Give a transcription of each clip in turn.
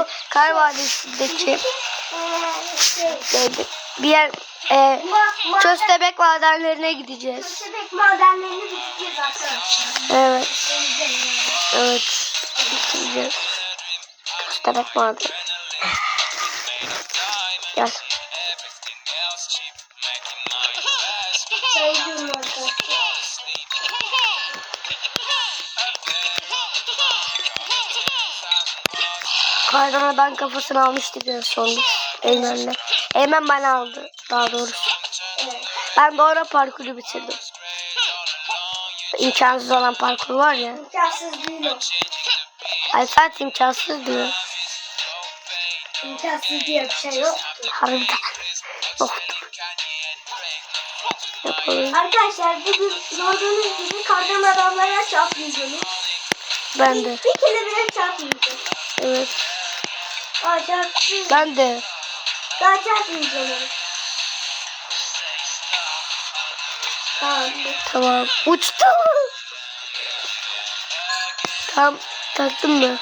e, Kar Vadisi'ndeki bir yer e, Köstebek madenlerine gideceğiz. Köstebek madenlerini biteceğiz arkadaşlar. Evet. Evet. Gideceğiz. Köstebek maden. Gel. Sayıyorum Kardan adam kafasını almıştık en son. Eymen'le. Eymen bana aldı. Daha doğrusu. Ben doğru parkuru bitirdim. İmkansız olan parkur var ya. İmkansız değil o. Ay zaten imkansız diyor. İmkansız diye bir şey yok. Harbiden. Yoktur. Yapalım. Arkadaşlar bugün gördüğünüz gibi kardan adamlara çarpmayacağız. Ben de. Bir kere bile çarpmayacağız. Evet. Aa çarptım. Ben de. Daha çarpmayacağım. Tamam. Tamam. Uçtum. Tam taktım mı?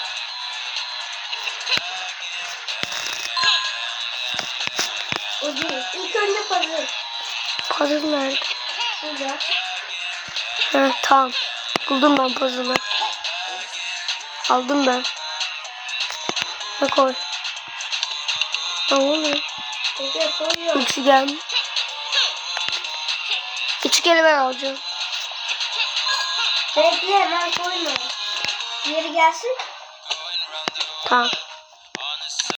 O değil. İlk önce puzzle. Puzzle nerede? Burada. Heh, tamam. Buldum ben puzzle'ı. Aldım ben. Ne koy? Burada koyuyorum. Üçgen. Üçgeni ben alacağım. Bekle hemen koyma. Geri gelsin. Tamam.